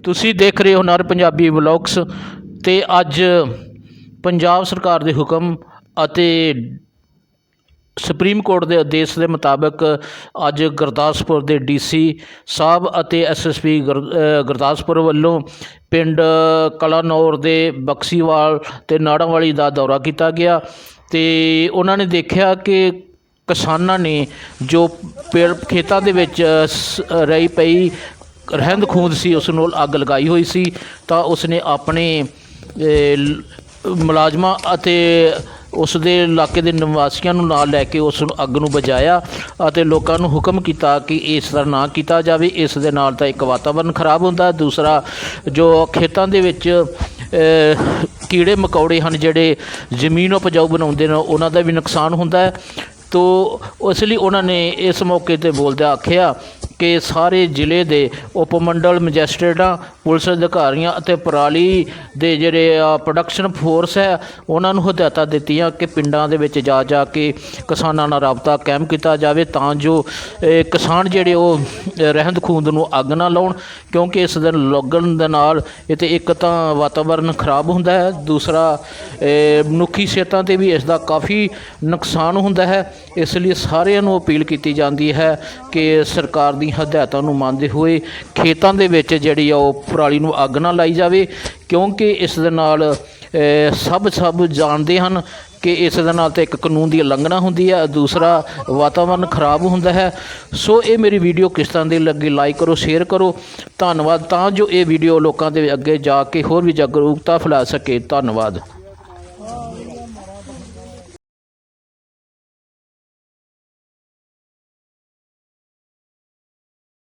ਤੁਸੀਂ ਦੇਖ ਰਹੇ ਹੋ ਨਰ ਪੰਜਾਬੀ ਵਲੌਗਸ ਤੇ ਅੱਜ ਪੰਜਾਬ ਸਰਕਾਰ ਦੇ ਹੁਕਮ ਅਤੇ ਸੁਪਰੀਮ ਕੋਰਟ ਦੇ ਆਦੇਸ਼ ਦੇ ਮੁਤਾਬਕ ਅੱਜ ਗੁਰਦਾਸਪੁਰ ਦੇ ਡੀਸੀ ਸਾਹਿਬ ਅਤੇ ਐਸਐਸਪੀ ਗੁਰਦਾਸਪੁਰ ਵੱਲੋਂ ਪਿੰਡ ਕਲਾਨੌਰ ਦੇ ਬਕਸੀਵਾਲ ਤੇ ਨਾੜਾਂਵਾਲੀ ਦਾ ਦੌਰਾ ਕੀਤਾ ਗਿਆ ਤੇ ਉਹਨਾਂ ਨੇ ਦੇਖਿਆ ਕਿ ਕਿਸਾਨਾਂ ਨੇ ਜੋ ਪੇੜ ਖੇਤਾਂ ਦੇ ਵਿੱਚ ਸ- ਰਹੀ ਪਈ ਰਹਿੰਦ ਖੂੰਦ ਸੀ, ਉਸ ਨੂੰ ਅੱਗ ਲਗਾਈ ਹੋਈ ਸੀ, ਤਾਂ ਉਸਨੇ ਆਪਣੇ ਮੁਲਾਜ਼ਮਾਂ ਅਤੇ ਉਸ ਦੇ ਇਲਾਕੇ ਦੇ ਨਿਵਾਸੀਆਂ ਨੂੰ ਨਾਲ ਲੈ ਕੇ ਉਸ ਨੂੰ ਅੱਗ ਨੂੰ ਬੁਝਾਇਆ ਅਤੇ ਲੋਕਾਂ ਨੂੰ ਹੁਕਮ ਕੀਤਾ ਕਿ ਇਸ ਤਰ੍ਹਾਂ ਨਾ ਕੀਤਾ ਜਾਵੇ। ਇਸ ਦੇ ਨਾਲ ਤਾਂ ਇੱਕ ਵਾਤਾਵਰਨ ਖਰਾਬ ਹੁੰਦਾ, ਦੂਸਰਾ ਜੋ ਖੇਤਾਂ ਦੇ ਵਿੱਚ ਕੀੜੇ ਮਕੌੜੇ ਹਨ ਜਿਹੜੇ ਜ਼ਮੀਨ ਉਪਜਾਊ ਬਣਾਉਂਦੇ ਨੇ, ਉਹਨਾਂ ਦਾ ਵੀ ਨੁਕਸਾਨ ਹੁੰਦਾ ਹੈ। ਤੋ, ਉਸ ਲਈ ਉਹਨਾਂ ਨੇ ਇਸ ਮੌਕੇ ਤੇ ਬੋਲਦਿਆਂ ਆਖਿਆ ਕਿ ਸਾਰੇ ਜ਼ਿਲ੍ਹੇ ਦੇ ਉਪ ਮੰਡਲ ਮੈਜਿਸਟਰੇਟਾਂ, ਪੁਲਿਸ ਅਧਿਕਾਰੀਆਂ ਅਤੇ ਪਰਾਲੀ ਦੇ ਜਿਹੜੇ ਪ੍ਰੋਡਕਸ਼ਨ ਫੋਰਸ ਹੈ, ਉਹਨਾਂ ਨੂੰ ਹਦਾਇਤਾਂ ਦਿੱਤੀਆਂ ਕਿ ਪਿੰਡਾਂ ਦੇ ਵਿੱਚ ਜਾ ਜਾ ਕੇ ਕਿਸਾਨਾਂ ਨਾਲ ਰਾਬਤਾ ਕਾਇਮ ਕੀਤਾ ਜਾਵੇ ਤਾਂ ਜੋ ਕਿਸਾਨ ਜਿਹੜੇ ਉਹ ਰਹਿੰਦ ਖੂੰਦ ਨੂੰ ਅੱਗ ਨਾ ਲਾਉਣ, ਕਿਉਂਕਿ ਇਸ ਦਿਨ ਲੱਗਣ ਦੇ ਨਾਲ ਇਹ ਤੇ ਇੱਕ ਤਾਂ ਵਾਤਾਵਰਨ ਖਰਾਬ ਹੁੰਦਾ ਹੈ, ਦੂਸਰਾ ਮਨੁੱਖੀ ਸਿਹਤਾਂ ਤੇ ਵੀ ਇਸ ਦਾ ਕਾਫੀ ਨੁਕਸਾਨ ਹੁੰਦਾ ਹੈ। ਇਸ ਲਈ ਸਾਰਿਆਂ ਨੂੰ ਅਪੀਲ ਕੀਤੀ ਜਾਂਦੀ ਹੈ ਕਿ ਸਰਕਾਰ ਦੀ ਹਦਾਇਤਾਂ ਨੂੰ ਮੰਨਦੇ ਹੋਏ ਖੇਤਾਂ ਦੇ ਵਿੱਚ ਜਿਹੜੀ ਆ ਉਹ ਪਰਾਲੀ ਨੂੰ ਅੱਗ ਨਾ ਲਾਈ ਜਾਵੇ, ਕਿਉਂਕਿ ਇਸ ਦੇ ਨਾਲ ਸਭ ਸਭ ਜਾਣਦੇ ਹਨ ਕਿ ਇਸ ਦੇ ਨਾਲ ਤਾਂ ਇੱਕ ਕਾਨੂੰਨ ਦੀ ਉਲੰਘਣਾ ਹੁੰਦੀ ਹੈ ਦੂਸਰਾ ਵਾਤਾਵਰਨ ਖਰਾਬ ਹੁੰਦਾ ਹੈ। ਸੋ ਇਹ ਮੇਰੀ ਵੀਡੀਓ ਕਿਸ ਤਰ੍ਹਾਂ ਦੀ ਲੱਗੀ, ਲਾਈਕ ਕਰੋ, ਸ਼ੇਅਰ ਕਰੋ। ਧੰਨਵਾਦ। ਤਾਂ ਜੋ ਇਹ ਵੀਡੀਓ ਲੋਕਾਂ ਦੇ ਅੱਗੇ ਜਾ ਕੇ ਹੋਰ ਵੀ ਜਾਗਰੂਕਤਾ ਫੈਲਾ ਸਕੇ। ਧੰਨਵਾਦ।